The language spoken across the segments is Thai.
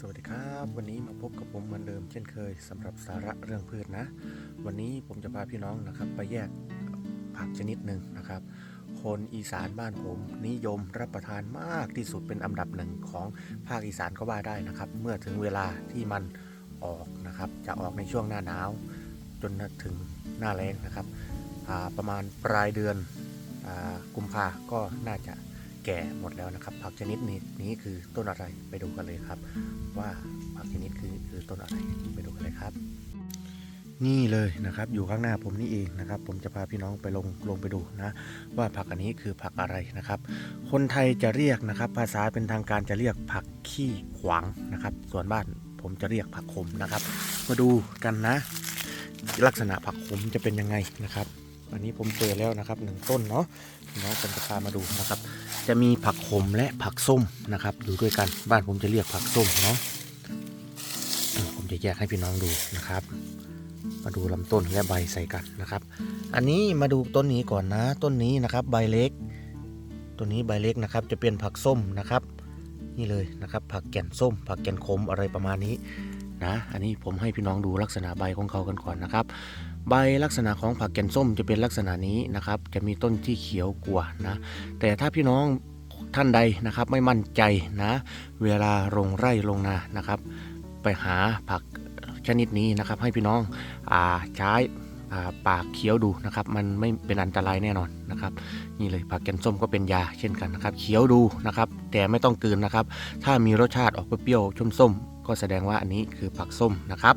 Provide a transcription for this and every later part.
สวัสดีครับ วันนี้มาพบกับผมเหมือนเดิมเช่นเคยสำหรับสาระเรื่องพืชนะ วันนี้ผมจะพาพี่น้องนะครับ ไปแยกผักชนิดหนึ่งนะครับ คนอีสานบ้านผม นิยมรับประทานมากที่สุดเป็นอันดับหนึ่งของภาคอีสานก็ว่าได้นะครับ เมื่อถึงเวลาที่มันออกนะครับ จะออกในช่วงหน้าหนาว จนถึงหน้าแล้งนะครับ ประมาณปลายเดือนอกุมภาก็น่าจะ แก่หมดแล้วนะครับ ผักชนิดนี้นี้คือต้นอะไรไปดูกันเลยครับ ว่าผักชนิดคือคือต้นอะไรไปดูกันเลยครับ นี่เลยนะครับ อยู่ข้างหน้าผมนี่เองนะครับ ผมจะพาพี่น้องไปลงลงไปดูนะว่าผักอันนี้คือผักอะไรนะครับ คนไทยจะเรียกนะครับ ภาษาเป็นทางการจะเรียกผักขี้ขวางนะครับ ส่วนบ้านผมจะเรียกผักขมนะครับ มาดูกันนะ ลักษณะผักขมจะเป็นยังไงนะครับอันนี้ผมเจอแล้วนะครับหนึ่งต้นเนาะน้องผมจะพามาดูนะครับ จะมีผักขมและผักส้มนะครับ อยู่ด้วยกันบ้านผมจะเรียกผักส้มเนาะผมจะแยกให้พี่น้องดูนะครับ มาดูลำต้นและใบใส่กันนะครับ อันนี้มาดูต้นนี้ก่อนนะ ต้นนี้นะครับ ใบเล็กต้นนี้ใบเล็กนะครับจะเป็นผักส้มนะครับ นี่เลยนะครับ ผักแก่นส้ม ผักแก่นขมอะไรประมาณนี้ นะ อันนี้ผมให้พี่น้องดูลักษณะใบของเขากันก่อนนะครับ ใบลักษณะของผักแก่นส้มจะเป็นลักษณะนี้นะครับ จะมีต้นที่เขียวกว่านะ แต่ถ้าพี่น้องท่านใดนะครับไม่มั่นใจนะ เวลาลงไร่ลงนานะครับ ไปหาผักชนิดนี้นะครับให้พี่น้องอาใช้ปากเคี้ยวดูนะครับ มันไม่เป็นอันตรายแน่นอนนะครับ นี่เลยผักแกนส้มก็เป็นยาเช่นกันนะครับเคี้ยวดูนะครับ แต่ไม่ต้องกืนนะครับ ถ้ามีรสชาติออกเปรี้ยวๆชมส้ม ก็แสดงว่าอันนี้คือผักส้มนะครับ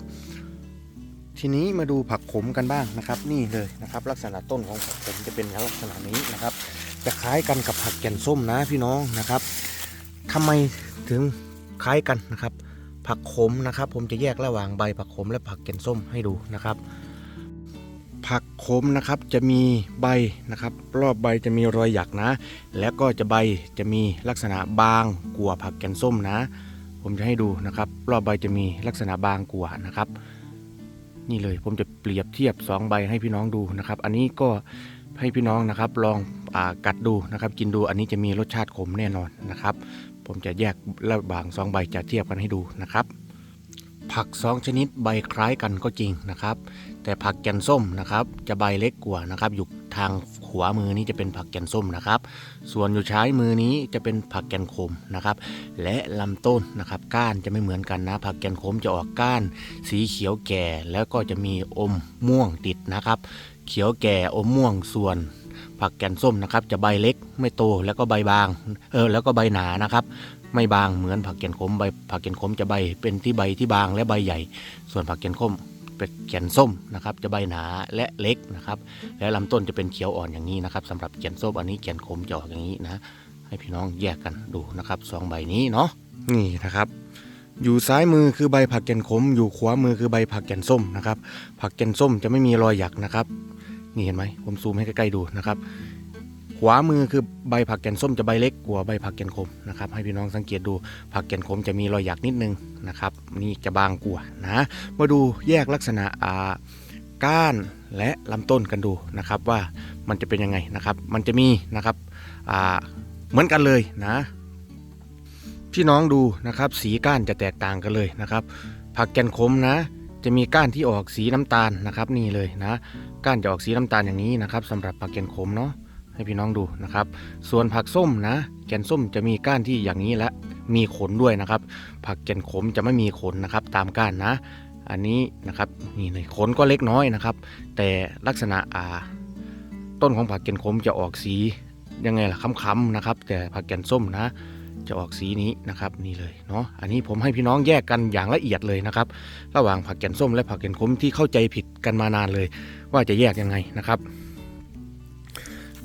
ทีนี้มาดูผักขมกันบ้างนะครับ นี่เลยนะครับ ลักษณะต้นของผักขมจะเป็นลักษณะนี้นะครับ จะคล้ายกันกับผักแก่นส้มนะพี่น้องนะครับทำไมถึงคล้ายกันนะครับ ผักขมนะครับ ผมจะแยกระหว่างใบผักขมและผักแก่นส้มให้ดูนะครับผักขมนะครับจะมีใบนะครับ รอบใบจะมีรอยหยักนะ แล้วก็จะใบจะมีลักษณะบางกว่าผักแก่นส้มนะ ผมจะให้ดูนะครับ รอบใบจะมีลักษณะบางกว่านะครับ นี่เลยผมจะเปรียบเทียบ 2 ใบให้พี่น้องดูนะครับ อันนี้ก็ให้พี่น้องนะครับลองอกัดดูนะครับ กินดูอันนี้จะมีรสชาติขมแน่นอนนะครับ ผมจะแยกระหว่างสองใบจะเทียบกันให้ดูนะครับ ผักสองชนิดใบคล้ายกันก็จริงนะครับ แต่ผักแกนส้มนะครับ จะใบเล็กกว่านะครับ อยู่ทางขวามือนี้จะเป็นผักแกนส้มนะครับ ส่วนอยู่ซ้ายมือนี้จะเป็นผักแกนขมนะครับ และลำต้นนะครับ ก้านจะไม่เหมือนกันนะ ผักแกนขมจะออกก้าน สีเขียวแก่แล้วก็จะมีอมม่วงติดนะครับ เขียวแก่อมม่วงส่วนผักแกนส้มนะครับจะใบเล็กไม่โตแล้วก็ใบบางเออแล้วก็ใบหนานะครับ ไม่บางเหมือนผักแกนขมใบผักแกนขมจะใบเป็นที่ใบที่บางและใบใหญ่ ส่วนผักแกนขมเป็นแกนส้มนะครับ จะใบหนาและเล็กนะครับ และลำต้นจะเป็นเขียวอ่อนอย่างนี้นะครับสำหรับแกนส้มอันนี้แกนขมจะออกอย่างนี้นะ ให้พี่น้องแยกกันดูนะครับสองใบนี้เนาะนี่นะครับ อยู่ซ้ายมือคือใบผักแกนขม อยู่ขวามือคือใบผักแกนส้มนะครับ ผักแกนส้มจะไม่มีรอยหยักนะครับ นี่เห็นไหมผมซูมให้ใกล้ๆดูนะครับ ขวามือคือใบผักแกนส้มจะใบเล็กกว่าใบผักแกนขมนะครับให้พี่น้องสังเกตดูผักแกนขมจะมีรอยหยักนิดนึงนะครับนี่จะบางกว่านะมาดูแยกลักษณะอ่าก้านและลำต้นกันดูนะครับว่ามันจะเป็นยังไงนะครับ มันจะมีนะครับอ่าเหมือนกันเลยนะพี่น้องดูนะครับสีก้านจะแตกต่างกันเลยนะครับ ผักแกนขมนะ จะมีก้านที่ออกสีน้ำตาลนะครับ นี่เลยนะ ก้านจะออกสีน้ำตาลอย่างนี้นะครับสำหรับผักแกนขมเนาะ ให้พี่น้องดูนะครับ ส่วนผักส้มนะ แกนส้มจะมีก้านที่อย่างนี้และมีขนด้วยนะครับ ผักแกนขมจะไม่มีขนนะครับ ตามก้านนะ อันนี้นะครับนี่เลยขนก็เล็กน้อยนะครับ แต่ลักษณะอ่าต้นของผักแกนขมจะออกสียังไงล่ะค้ำๆนะครับ แต่ผักแกนส้มนะ จะออกสีนี้นะครับนี่เลยเนาะอันนี้ผมให้พี่น้องแยกกันอย่างละเอียดเลยนะครับ ระหว่างผักแกนส้มและผักแกนขมที่เข้าใจผิดกันมานานเลย ว่าจะแยกยังไงนะครับ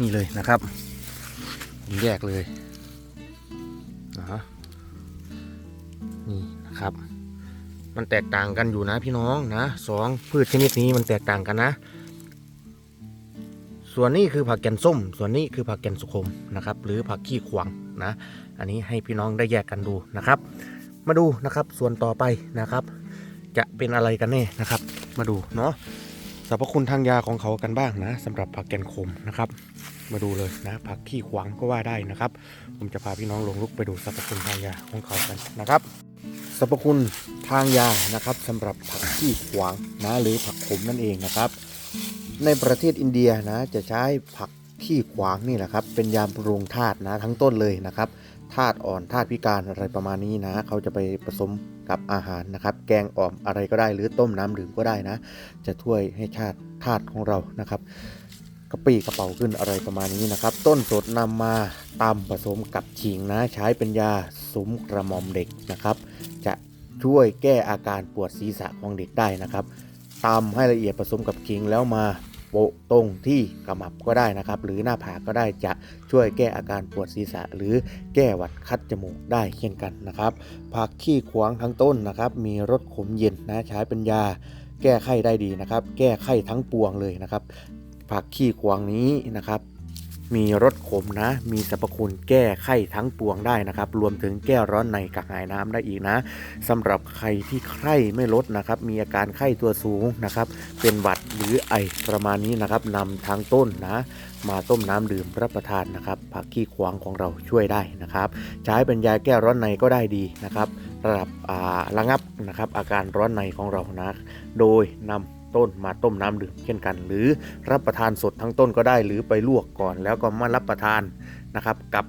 นี่เลยนะครับแยกเลยนะนี่นะครับ มันแตกต่างกันอยู่นะพี่น้องนะสองพืชชนิดนี้มันแตกต่างกันนะ ส่วนนี้คือผักแกนส้ม ส่วนนี้คือผักแกนสุขมนะครับ หรือผักขี้ขวางนะ อันนี้ให้พี่น้องได้แยกกันดูนะครับ มาดูนะครับส่วนต่อไปนะครับ จะเป็นอะไรกันแน่นะครับ มาดูเนาะ รรพคุณทางยาของเขากันบ้างนะสำหรับผักแกนขมนะครับ มาดูเลยนะผักขี้ขวางก็ว่าได้นะครับ ผมจะพาพี่น้องลงลุกไปดูสรรพคุณทางยาของเขากันนะครับสรรพคุณทางยานะครับสำหรับผักขี้ขวางนะหรือผักขมนั่นเองนะครับ ในประเทศอินเดียนะจะใช้ผักขี้ขวางนี่แหละครับเป็นยาบำรุงธาตุนะทั้งต้นเลยนะครับธาตุอ่อนธาตุพิการอะไรประมาณนี้นะ เขาจะไปผสม กับอาหารนะครับ แกงอ่อมอะไรก็ได้หรือต้มน้ำดื่มก็ได้นะ จะช่วยให้ชาติธาตุของเรานะครับกระปี้กระเป๋าขึ้นอะไรประมาณนี้นะครับ ต้นสดนำมาตำผสมกับขิงนะ ใช้เป็นยาสุมกระหม่อมเด็กนะครับ จะช่วยแก้อาการปวดศีรษะของเด็กได้นะครับตำให้ละเอียดผสมกับขิงแล้วมา โปะตรงที่กระหมับก็ได้นะครับ หรือหน้าผากก็ได้จะช่วยแก้อาการปวดศีรษะ หรือแก้หวัดคัดจมูกได้เช่นกันนะครับ ผักขี้ขวางทั้งต้นนะครับ มีรสขมเย็นนะใช้เป็นยา แก้ไข้ได้ดีนะครับ แก้ไข้ทั้งปวงเลยนะครับ ผักขี้ขวางนี้นะครับมีรสขมนะ มีสรรพคุณแก้ไข้ทั้งปวงได้นะครับ รวมถึงแก้ร้อนในกระหายน้ำได้อีกนะสำหรับใครที่ไข้ไม่ลดนะครับ มีอาการไข้ตัวสูงนะครับ เป็นหวัด หรือไอประมาณนี้นะครับนำทางต้นนะ มาต้มน้ำดื่มรับประทานนะครับ ผักขี้ขวางของเราช่วยได้นะครับ ใช้เป็นยาแก้ร้อนในก็ได้ดีนะครับระดับระงับนะครับ อาการร้อนในของเรานะ โดยนำต้นมาต้มน้ำดื่มเช่นกัน หรือรับประทานสดทั้งต้นก็ได้หรือไปลวกก่อนแล้วก็มารับประทานนะครับกับ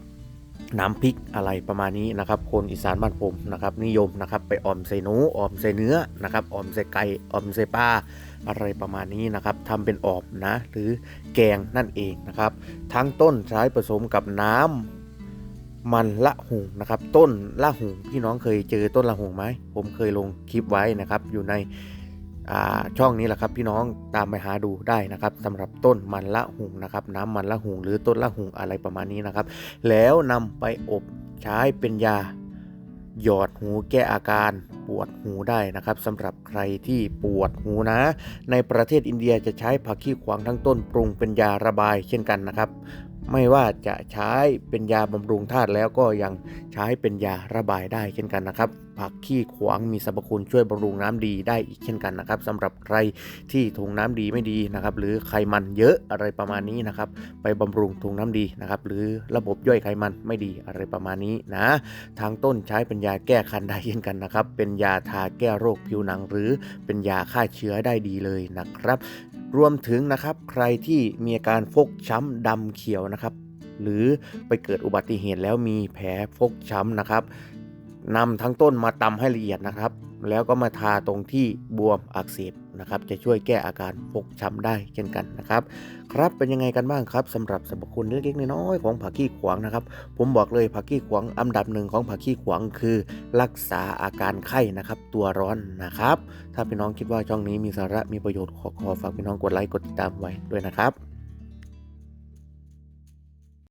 น้ำพริกอะไรประมาณนี้นะครับ คนอีสานบ้านผมนะครับนิยมนะครับไปออมใส่หนูออมใส่เนื้อนะครับออมใส่ไก่ออมใส่ปลา อะไรประมาณนี้นะครับทำเป็นออมนะ หรือแกงนั่นเองนะครับ ทั้งต้นใช้ผสมกับน้ำมันละหุงนะครับ ต้นละหุงพี่น้องเคยเจอต้นละหุงไหมผมเคยลงคลิปไว้นะครับ อยู่ในช่องนี้แหละครับพี่น้องตามไปหาดูได้นะครับสำหรับต้นมันละหุงนะครับ น้ำมันละหุงหรือต้นละหุงอะไรประมาณนี้นะครับ แล้วนำไปอบใช้เป็นยา หยอดหูแก้อาการปวดหูได้นะครับสำหรับใครที่ปวดหูนะ ในประเทศอินเดียจะใช้ผักขี้ขวางทั้งต้นปรุงเป็นยาระบายเช่นกันนะครับ ไม่ว่าจะใช้เป็นยาบำรุงธาตุแล้วก็ยังใช้เป็นยาระบายได้เช่นกันนะครับ ผักขี้ขวางมีสรรพคุณช่วยบำรุงน้ำดีได้อีกเช่นกันนะครับสำหรับใครที่ถุงน้ำดีไม่ดีนะครับ หรือไขมันเยอะอะไรประมาณนี้นะครับ ไปบำรุงถุงน้ำดีนะครับ หรือระบบย่อยไขมันไม่ดีอะไรประมาณนี้นะ ทางต้นใช้เป็นยาแก้คันได้เช่นกันนะครับ เป็นยาทาแก้โรคผิวหนัง หรือเป็นยาฆ่าเชื้อได้ดีเลยนะครับ รวมถึงนะครับใครที่มีอาการฟกช้ำดำเขียวนะครับหรือไปเกิดอุบัติเหตุแล้วมีแผลฟกช้ำนะครับ นำทั้งต้นมาตำให้ละเอียดนะครับ แล้วก็มาทาตรงที่บวมอักเสบนะครับ จะช่วยแก้อาการฟกช้ำได้เช่นกันนะครับ ครับเป็นยังไงกันบ้างครับสำหรับสรรพคุณเล็กๆน้อยๆของผักขี้ขวางนะครับ ผมบอกเลยผักขี้ขวางอันดับหนึ่งของผักขี้ขวางคือ รักษาอาการไข้นะครับ ตัวร้อนนะครับ ถ้าพี่น้องคิดว่าช่องนี้มีสาระมีประโยชน์ขอขอฝากพี่น้องกดไลค์กดติดตามไว้ด้วยนะครับ